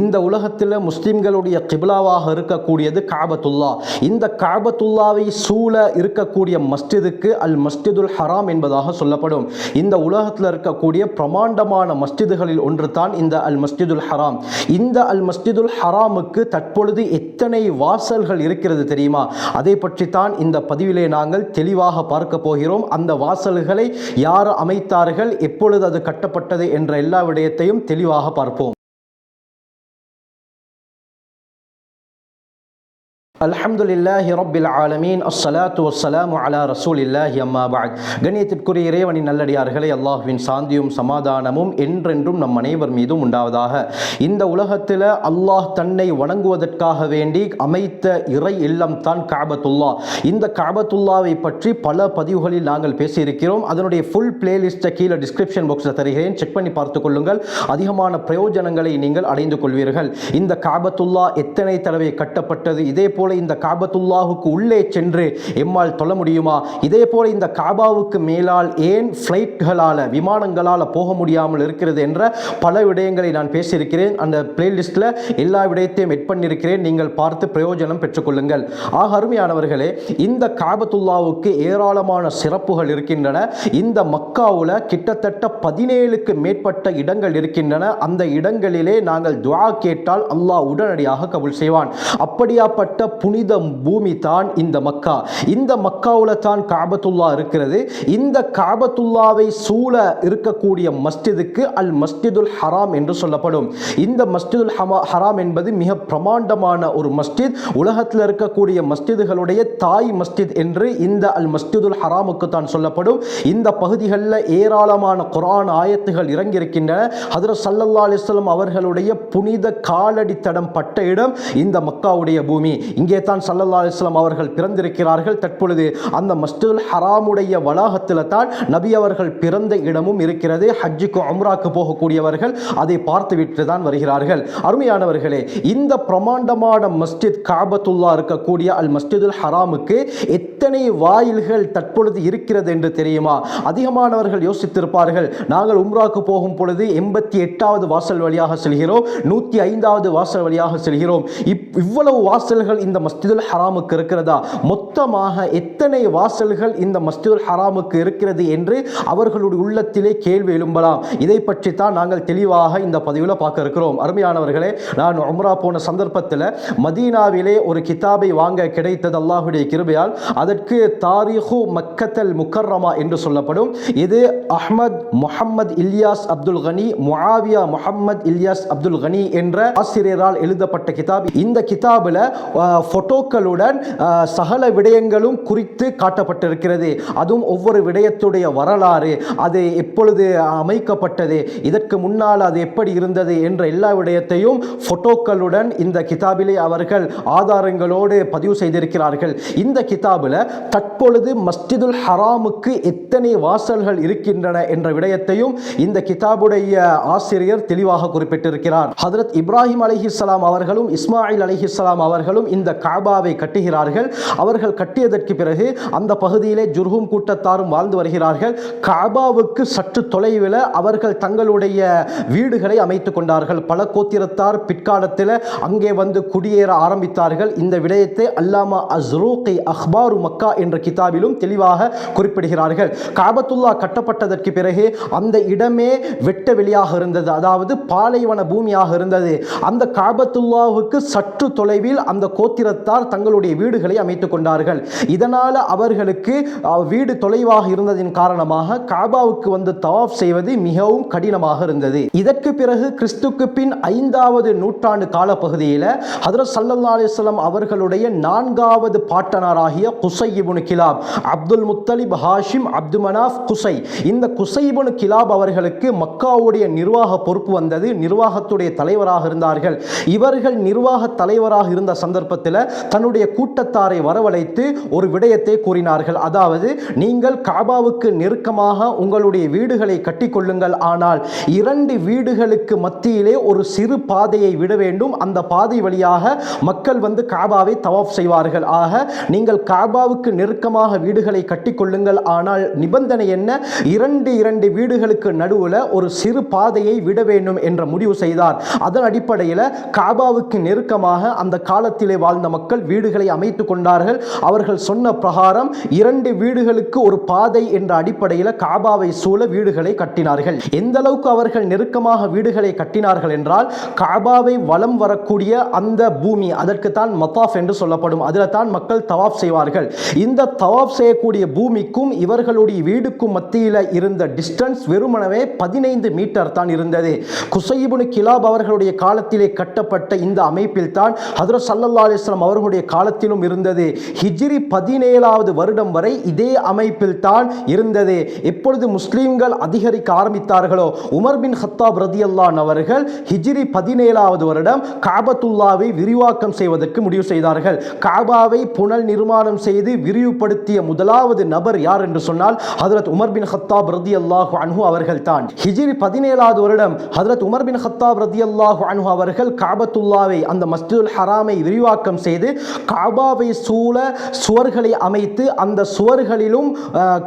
இந்த உலகத்தில் முஸ்லீம்களுடைய கிபிலாவாக இருக்கக்கூடியது காபத்துல்லா. இந்த காபத்துல்லாவை சூழ இருக்கக்கூடிய மஸ்ஜிதுக்கு அல் மஸ்ஜிதுல் ஹராம் என்பதாக சொல்லப்படும். இந்த உலகத்தில் இருக்கக்கூடிய பிரமாண்டமான மஸ்ஜிதுகளில் ஒன்று தான் இந்த அல் மஸ்ஜிதுல் ஹராம். இந்த அல் மஸ்ஜிதுல் ஹராமுக்கு தற்பொழுது எத்தனை வாசல்கள் இருக்கிறது தெரியுமா? அதை பற்றி தான் இந்த பதிவிலே நாங்கள் தெளிவாக பார்க்க போகிறோம். அந்த வாசல்களை யார் அமைத்தார்கள்? எப்பொழுது அது கட்டப்பட்டது? என்ற எல்லா விடயத்தையும் தெளிவாக பார்ப்போம். அல்ஹம்துலில்லாஹி ரப்பில் ஆலமீன். அஸ்ஸலாத்து வஸ்ஸலாமு அலா ரசூலில்லாஹி அம்மா பாக் கணியத்திற்குரிய இறைவனின் நல்லடியார்களே அல்லாஹ்வின் சாந்தியும் சமாதானமும் என்றென்றும் நம் அனைவர் மீதும் உண்டாவதாக. இந்த உலகத்தில் அல்லாஹ் தன்னை வணங்குவதற்காக வேண்டி அமைத்த இறை இல்லம் தான் காபத்துல்லா. இந்த காபத்துல்லாவை பற்றி பல பதிவுகளில் நாங்கள் பேசியிருக்கிறோம். அதனுடைய ஃபுல் பிளேலிஸ்ட்டை கீழே டிஸ்கிரிப்ஷன் பாக்ஸில் தருகிறேன். செக் பண்ணி பார்த்து கொள்ளுங்கள். அதிகமான பிரயோஜனங்களை நீங்கள் அடைந்து கொள்வீர்கள். இந்த காபத்துல்லா எத்தனை தடவை கட்டப்பட்டது? இதே போல் இந்த காபத்துல்லாஹுக்கு உள்ளே சென்று எம்மால் தொழ முடியுமா? இதே போல இந்த காபாவுக்கு மேலால் ஏன் ஃப்ளைட்களால் விமானங்களால் போக முடியாமல் இருக்கிறது என்ற பல விடயங்களை நான் பேசியிருக்கிறேன். அந்த பிளேலிஸ்ட்டில் எல்லா விடயத்தையும் எட் பண்ணியிருக்கிறேன். நீங்கள் பார்த்து பிரயோஜனம் பெற்றுக்கொள்ளுங்கள். ஆக அருமையானவர்களே இந்த காபத்துல்லாவுக்கு ஏராளமான சிறப்புகள் இருக்கின்றன. இந்த மக்காவில் கிட்டத்தட்ட பதினேழுக்கு மேற்பட்ட இடங்கள் இருக்கின்றன. அந்த இடங்களிலே நாங்கள் துவா கேட்டால் அல்லாஹ் உடனடியாக கபுல் செய்வான். அப்படியாப்பட்ட புனித பூமி தான் இந்த மக்கா. இந்த மக்காவில் தான் காபத்துல்லா இருக்கிறது. இந்த காபத்துல்லாவை சூழ இருக்கக்கூடிய மஸ்ஜிதுக்கு அல் மஸ்ஜிதுல் ஹராம் என்று சொல்லப்படும். இந்த மஸ்ஜிதுல் ஹமா ஹராம் என்பது மிக பிரமாண்டமான ஒரு மஸ்ஜித். உலகத்தில் இருக்கக்கூடிய மஸ்ஜிதுகளுடைய தாய் மஸ்ஜித் என்று இந்த அல் மஸ்ஜிதுல் ஹராமுக்கு தான் சொல்லப்படும். இந்த பகுதிகளில் ஏராளமான குரான் ஆயத்துகள் இறங்கியிருக்கின்றன. ஹதரத் சல்லல்லா அலிஸ்லாம் அவர்களுடைய புனித காலடி தடம் பட்ட இடம் இந்த மக்காவுடைய பூமி. இங்கே தான் சல்லல்லா அலிஸ்லாம் அவர்கள் பிறந்திருக்கிறார்கள். தற்பொழுது அந்த மஸ்ஜிதுல் ஹராமுடைய வளாகத்தில் தான் நபி அவர்கள் பிறந்த இடமும் இருக்கிறது. ஹஜ்ஜுக்கு அம்ராக்கு போகக்கூடியவர்கள் அதை பார்த்துவிட்டு தான் வருகிறார்கள். அருமையானவர்களே இந்த பிரமாண்டமான மஸ்ஜித் காபத்துல்லா இருக்கக்கூடிய அல் மஸ்ஜிதுல் ஹராமுக்கு எத்தனை வாயில்கள் தற்பொழுது இருக்கிறது என்று தெரியுமா? அதிகமானவர்கள் யோசித்திருப்பார்கள். நாங்கள் உம்ராக்கு போகும் பொழுது எண்பத்தி எட்டாவது வாசல் வழியாக செல்கிறோம். நூற்றி ஐந்தாவது வாசல் வழியாக செல்கிறோம். இப் இவ்வளவு வாசல்கள் இந்த மஸ்ஜிதுல் ஹராமுக்கு இருக்கிறதா? மொத்தமாக எத்தனை வாசல்கள் இந்த மஸ்ஜிதுல் ஹராமுக்கு இருக்கிறது என்று அவர்களுடைய உள்ளத்திலே கேள்வி எழும்பலாம். இதை பற்றி தான் நாங்கள் தெளிவாக இந்த பதிவில் பார்க்க இருக்கிறோம். அருமையானவர்களே நான் உம்ரா போன சந்தர்ப்பத்தில் மதீனாவிலே ஒரு கிதாபை வாங்க கிடைத்தது அல்லாஹுடைய கிருபையால். அதற்கு தாரிஹு மக்கத்தல் முக்கர்ரமா என்று சொல்லப்படும். இது அஹ்மத் முஹம்மத் இல்யாஸ் அப்துல் கனி முஆவியா முஹம்மத் இல்யாஸ் அப்துல் கனி என்ற ஆசிரியரால் எழுதப்பட்ட கிதாப். இந்த கிதாபில் ஃபோட்டோக்களுடன் சகல விடயங்களும் குறித்து காட்டப்பட்டிருக்கிறது. அதுவும் ஒவ்வொரு விடயத்துடைய வரலாறு அது எப்பொழுது அமைக்கப்பட்டது இதற்கு முன்னால் அது எப்படி இருந்தது என்ற எல்லா விடயத்தையும் ஃபோட்டோக்களுடன் இந்த கிதாபிலே அவர்கள் ஆதாரங்களோடு பதிவு செய்திருக்கிறார்கள். இந்த கிதாபில் தற்பொழுது மஸ்ஜிதுல் ஹராமுக்கு எத்தனை வாசல்கள் இருக்கின்றன என்ற விடயத்தையும் இந்த கிதாபுடைய ஆசிரியர் தெளிவாக குறிப்பிட்டிருக்கிறார். ஹதரத் இப்ராஹிம் அலிஹிஸ்லாம் அவர்களும் இஸ்மாயில் அலிஹிஸ்லாம் அவர்களும் இந்த காபாவை கட்டுகிறார்கள். அவர்கள் கட்டியதற்கு பிறகு அந்த பகுதியிலே ஜுர்ஹும் கூட்டத்தாரும் வாழ்ந்து வருகிறார்கள். காபாவுக்கு சற்று தொலைவில் அவர்கள் தங்களுடைய வீடுகளை அமைத்துக் கொண்டார்கள். பல கோத்திரத்தார் பிற்காலத்தில் அங்கே வந்து குடியேற ஆரம்பித்தார்கள். இந்த விடயத்தை அல்லாமா அஸ்ரூகி அஹ்பாரு மக்கா என்ற கிதாபிலும் தெளிவாக குறிப்பிடுகிறார்கள். காபத்துல்லா கட்டப்பட்டதற்கு பிறகு அந்த இடமே வெட்ட வெளியாக இருந்தது. அதாவது பாலைவன பூமியாக இருந்தது. அந்த காபத்துல்லாவுக்கு சற்று தொலைவில் அந்த கோத்திரத்தார் தங்களுடைய வீடுகளை அமைத்துக் கொண்டார்கள். இதனால் அவர்களுக்கு வீடு தொலைவாக இருந்ததின் காரணமாக காபாவுக்கு வந்து தவாப் செய்வது மிகவும் கடினமாக இருந்தது. இதற்கு பிறகு கிறிஸ்துக்கு பின் ஐந்தாவது நூற்றாண்டு காலப்பகுதியில் ஹதரத் சல்லா அலிஸ்லாம் அவர்களுடைய நான்காவது பாட்டனாராகிய குசை இபுனு கிலாப் அப்துல் முத்தலிப் ஹாஷிம் அப்து மனாஃப் குசை. இந்த குசை இபுனு கிலாப் அவர்களுக்கு மக்காவுடைய நிர்வாக பொறுப்பு வந்தது. நிர்வாகத்துடைய தலைவராக இருந்தார்கள். இவர்கள் நிர்வாக தலைவராக இருந்த சந்தர்ப்பத்தில் நேரத்தில் தன்னுடைய கூட்டத்தாரை வரவழைத்து ஒரு விடயத்தை கூறினார்கள். அதாவது நீங்கள் காபாவுக்கு நெருக்கமாக உங்களுடைய வீடுகளை கட்டிக்கொள்ளுங்கள். ஆனால் இரண்டு வீடுகளுக்கு மத்தியிலே ஒரு சிறு பாதையை விட வேண்டும். அந்த பாதை வழியாக மக்கள் வந்து காபாவை தவாப் செய்வார்கள். ஆக நீங்கள் காபாவுக்கு நெருக்கமாக வீடுகளை கட்டிக்கொள்ளுங்கள். ஆனால் நிபந்தனை என்ன? இரண்டு இரண்டு வீடுகளுக்கு நடுவில் ஒரு சிறு பாதையை விட வேண்டும் என்ற முடிவு செய்தார். அதன் அடிப்படையில் காபாவுக்கு நெருக்கமாக அந்த காலத்திலே வாழ்ந்த வாழ்ந்த மக்கள் வீடுகளை அமைத்து கொண்டார்கள். அவர்கள் சொன்ன பிரகாரம் இரண்டு வீடுகளுக்கு ஒரு பாதை என்ற அடிப்படையில் காபாவை சூழ வீடுகளை கட்டினார்கள். எந்த அளவுக்கு அவர்கள் நெருக்கமாக வீடுகளை கட்டினார்கள் என்றால் காபாவை வலம் வரக்கூடிய அந்த பூமி அதற்குத்தான் மத்தாஃப் என்று சொல்லப்படும். அதில் தான் மக்கள் தவாப் செய்வார்கள். இந்த தவாப் செய்யக்கூடிய பூமிக்கும் இவர்களுடைய வீடுக்கும் மத்தியில் இருந்த டிஸ்டன்ஸ் வெறுமனவே பதினைந்து மீட்டர் தான் இருந்தது. குசைபுனு கிலாப் அவர்களுடைய காலத்திலே கட்டப்பட்ட இந்த அமைப்பில் தான் ஹதரத் சல்லல்லா அலிஸ்லாம் அவர்களுடைய காலத்திலும் இருந்தது. ஹிஜ்ரி பதினேழாவது வருடம் வரை இதே அமைப்பில் தான் இருந்தது. எப்பொழுது முஸ்லீம்கள் அதிகரிக்க ஆரம்பித்தார்களோ உமர் பின் ஹத்தாப் ரதி அல்லான் அவர்கள் ஹிஜ்ரி பதினேழாவது வருடம் காபத்துல்லாவை விரிவாக்கம் செய்வதற்கு முடிவு செய்தார்கள். காபாவை புனல் நிர்மாணம் செய்து விரிவுபடுத்திய முதலாவது நபர் யார் என்று சொன்னால் ஹதரத் உமர் பின் ஹத்தாப் ரதி அல்லாஹு அன்ஹு அவர்கள் தான் ஹிஜ்ரி பதினேழாவது வருடம் ஹதரத் உமர் பின் ஹத்தாப் ரதி அல்லாஹு அன்ஹு அவர்கள் காபத்துல்லாவை அந்த மஸ்ஜிதுல் ஹராமை விரிவாக்கம் செய்து காபாவை சூழ சுவர்களை அமைத்து அந்த சுவர்களிலும்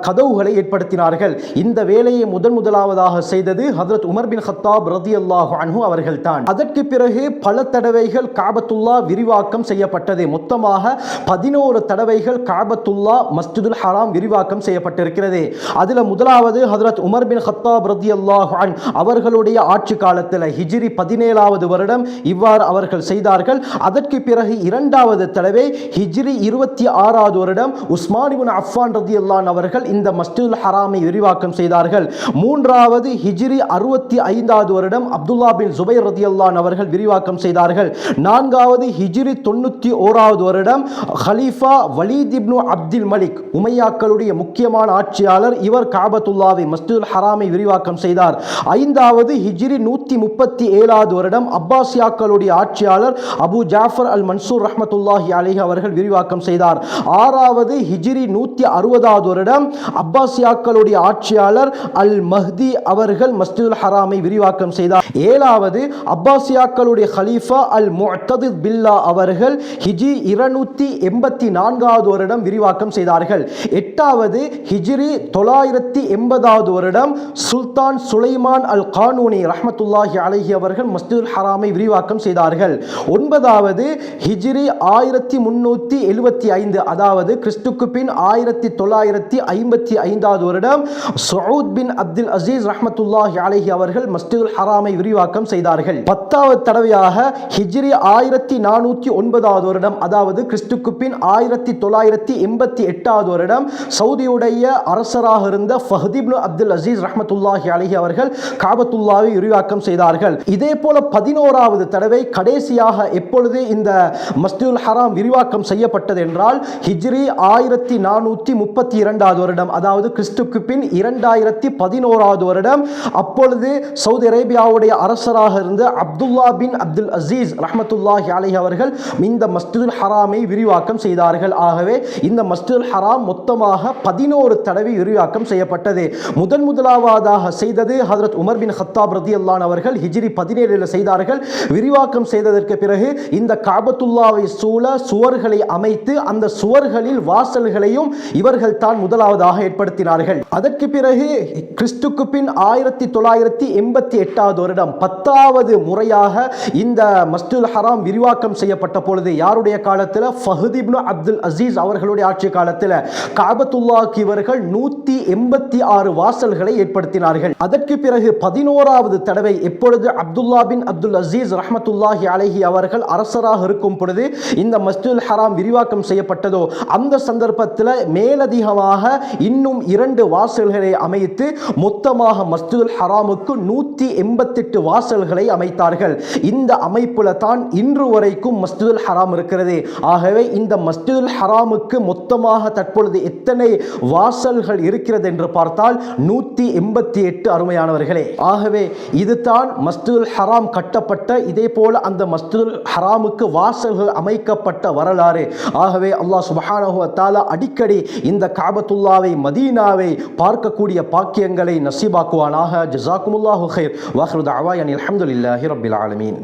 கதவுகளை ஏற்படுத்தினார்கள். இந்த வேலையை முதன் முதலாவதாக செய்தது ஹதரத் உமர் பின் ஹத்தாப் ரதி அல்லாஹு அன்ஹு அவர்கள் தான் அதற்கு பிறகு பல தடவைகள் காபத்துல்லா விரிவாக்கம் செய்யப்பட்டது. மொத்தமாக பதினோரு தடவைகள் காபத்துல்லா மஸ்ஜிதுல் ஹராம் விரிவாக்கம் செய்யப்பட்டிருக்கிறது. அதில் முதலாவது ஹதரத் உமர் பின் ஹத்தாப் ரதி அல்லாஹு அன் அவர்களுடைய ஆட்சி காலத்தில் ஹிஜ்ரி பதினேழாவது வருடம் இவ்வாறு அவர்கள் செய்தார்கள். அதற்கு பிறகு இரண்டு இரண்டாவது தடவை ஹிஜ்ரி இருபத்தி ஆறாவது வருடம் உஸ்மானிபின் அஃபான் ரதி அல்லான் அவர்கள் இந்த மஸ்ஜிதுல் ஹராமை விரிவாக்கம் செய்தார்கள். மூன்றாவது ஹிஜ்ரி அறுபத்தி ஐந்தாவது வருடம் அப்துல்லா பின் ஜுபைர் ரதி அல்லான் அவர்கள் விரிவாக்கம் செய்தார்கள். நான்காவது ஹிஜ்ரி தொண்ணூற்றி ஓராவது வருடம் ஹலீஃபா வலீத் இப்னு அப்துல் மலிக் உமையாக்களுடைய முக்கியமான ஆட்சியாளர். இவர் காபத்துல்லாவை மஸ்ஜிதுல் ஹராமை விரிவாக்கம் செய்தார். ஐந்தாவது ஹிஜ்ரி நூற்றி முப்பத்தி ஏழாவது வருடம் அப்பாசியாக்களுடைய ஆட்சியாளர் அபு ஜாஃபர் அல் மன்சூர் ரஹமத்துல்லாஹி அலிஹி அவர்கள் விரிவாக்கம் செய்தார். ஆறாவது ஹிஜிரி நூற்றி அறுபதாவது வருடம் அப்பாசியாக்களுடைய ஆட்சியாளர் அல் மஹ்தி அவர்கள் மஸ்ஜிதுல் ஹராமை விரிவாக்கம் செய்தார். ஏழாவது அப்பாசியாக்களுடைய ஹலீஃபா அல் முத்தது பில்லா அவர்கள் ஹிஜி இருநூத்தி எண்பத்தி நான்காவது வருடம் விரிவாக்கம் செய்தார்கள். எட்டாவது ஹிஜிரி தொள்ளாயிரத்தி எண்பதாவது வருடம் சுல்தான் சுலைமான் அல் கானூனி ரஹமத்துல்லாஹி அலஹி அவர்கள் மஸ்ஜிதுல் ஹராமை விரிவாக்கம் செய்தார்கள். ஒன்பதாவது ஹிஜிரி ஆயிரத்தி முன்னூற்றி எழுபத்தி ஐந்து அதாவது கிறிஸ்துக்கு பின் ஆயிரத்தி தொள்ளாயிரத்தி ஐம்பத்தி ஐந்தாவது வருடம் சவுத் பின் அப்துல் அசீஸ் ரஹமத்துல்லாஹி அலஹி அவர்கள் மஸ்ஜிதுல் ஹராமை விரிவாக்கம் செய்தார்கள். பத்தாவது தடவையாக ஹிஜ்ரி ஆயிரத்தி நானூற்றி ஒன்பதாவது வருடம் அதாவது கிறிஸ்துக்கு பின் ஆயிரத்தி தொள்ளாயிரத்தி எண்பத்தி எட்டாவது வருடம் சவுதியுடைய அரசராக இருந்த ஃபஹதிப்னு அப்துல் அசீஸ் ரஹமத்துல்லாஹி அலஹி அவர்கள் காபத்துல்லாவை விரிவாக்கம் செய்தார்கள். இதே போல பதினோராவது தடவை கடைசியாக எப்பொழுது இந்த மஸ்ஜிதுல் ஹராம் விரிவாக்கம் செய்யப்பட்டது என்றால் ஹிஜ்ரி ஆயிரத்தி நானூற்றி முப்பத்தி இரண்டாவது வருடம் அதாவது கிறிஸ்துக்கு பின் இரண்டாயிரத்தி பதினோராவது வருடம். அப்பொழுது சவுதி அரேபியாவுடைய அரசராக இருந்த அப்துல்லா பின் அப்துல் அசீஸ் ரஹமத்துல்லாஹி அலி அவர்கள் இந்த மஸ்ஜிதுல் ஹராமை விரிவாக்கம் செய்தார்கள். ஆகவே இந்த மஸ்ஜிதுல் ஹராம் மொத்தமாக பதினோரு தடவை விரிவாக்கம் செய்யப்பட்டது. முதன் முதலாவதாக செய்தது ஹதரத் உமர் பின் ஹத்தாப் ரதி அல்லான் அவர்கள். ஹிஜ்ரி பதினேழில் செய்தார்கள். விரிவாக்கம் செய்ததற்கு பிறகு இந்த காபத்துல்லா காபத்துல்லாவை சூழ சுவர்களை அமைத்து அந்த சுவர்களில் வாசல்களையும் இவர்கள் தான் முதலாவதாக ஏற்படுத்தினார்கள். அதற்கு பிறகு கிறிஸ்துக்கு பின் ஆயிரத்தி தொள்ளாயிரத்தி எண்பத்தி எட்டாவது வருடம் பத்தாவது முறையாக இந்த மஸ்துல் ஹராம் விரிவாக்கம் செய்யப்பட்ட பொழுது யாருடைய காலத்தில்? ஃபஹதிப்னு அப்துல் அசீஸ் அவர்களுடைய ஆட்சி காலத்தில் காபத்துல்லாக்கு இவர்கள் நூற்றி எண்பத்தி ஆறு வாசல்களை ஏற்படுத்தினார்கள். அதற்கு பிறகு பதினோராவது தடவை எப்பொழுது அப்துல்லா பின் அப்துல் அசீஸ் ரஹமத்துல்லாஹி அலஹி அவர்கள் அரசராக இருக்கும் பொழுது இந்த மஸ்ஜிதுல் ஹராம் விரிவாக்கம் செய்யப்பட்டதோ அந்த சந்தர்ப்பத்தில் மேலதிகமாக இன்னும் இரண்டு வாசல்களை அமைத்து மொத்தமாக மஸ்ஜிதுல் ஹராமுக்கு நூற்றி எண்பத்தெட்டு வாசல்களை அமைத்தார்கள். இந்த அமைப்பில் தான் இன்று வரைக்கும் மஸ்ஜிதுல் ஹராம் இருக்கிறது. ஆகவே இந்த மஸ்ஜிதுல் ஹராமுக்கு மொத்தமாக தற்பொழுது எத்தனை வாசல்கள் இருக்கிறது என்று பார்த்தால் நூற்றி எண்பத்தி எட்டு அருமையானவர்களே. ஆகவே இதுதான் மஸ்ஜிதுல் ஹராம் கட்டப்பட்ட இதே போல அந்த மஸ்ஜிதுல் ஹராமுக்கு வாசல்கள் அமைக்கப்பட்ட வரலாறு. ஆகவே அல்லாஹ் சுபஹானஹு அடிக்கடி இந்த காபத்துல்லாவை மதீனாவை பார்க்கக்கூடிய பாக்கியங்களை நசீபாக்குவானாக. ஜசாக்குமுல்லாஹு ஹைர் வாஹ்ரு அனில் அஹமதுல்லாஹி ரபில் ஆலமீன்.